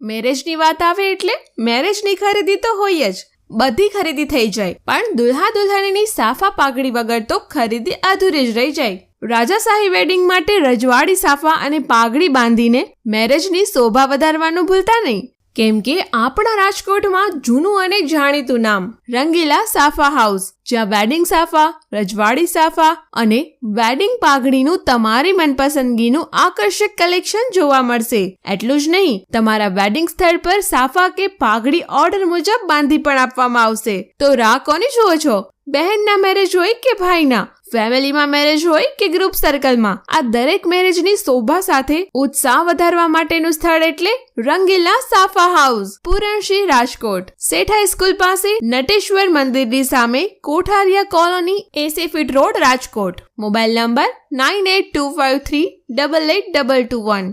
મેરેજની વાત આવે એટલે મેરેજની ખરીદી તો હોય જ. બધી ખરીદી થઈ જાય, પણ દુલ્હા દુલ્હનની સાફા પાઘડી વગર તો ખરીદી અધૂરી જ રહી જાય. રાજાશાહી વેડિંગ માટે રજવાડી સાફા અને પાઘડી બાંધીને મેરેજની શોભા વધારવાનું ભૂલતા નહીં. કેમ કે આપણા રાજકોટમાં જૂનું અને જાણીતું નામ રંગીલા સાફા હાઉસ, જ્યાં વેડિંગ સાફા, રજવાડી સાફા અને વેડિંગ પાઘડીનું તમારી મનપસંદગીનું આકર્ષક કલેક્શન જોવા મળશે. એટલું જ નહીં, તમારા વેડિંગ સ્થળ પર સાફા કે પાઘડી ઓર્ડર મુજબ બાંધી પણ આપવામાં આવશે. તો રાહ કોની જુઓ છો? બહેનના મેરેજ હોય કે ભાઈના? ફેમિલીમાં મેરેજ હોય કે ગ્રુપ સર્કલમાં આ દરેક મેરેજની શોભા સાથે ઉત્સાહ વધારવા માટેનું સ્થળ એટલે રંગીલા સાફા હાઉસ પુરણશી રાજકોટ. શેઠ સ્કૂલ પાસે નટેશ્વર મંદિરની સામે કોઠારિયા કોલોની એસી feet road Rajkot. Mobile number nine eight two five three double eight double two one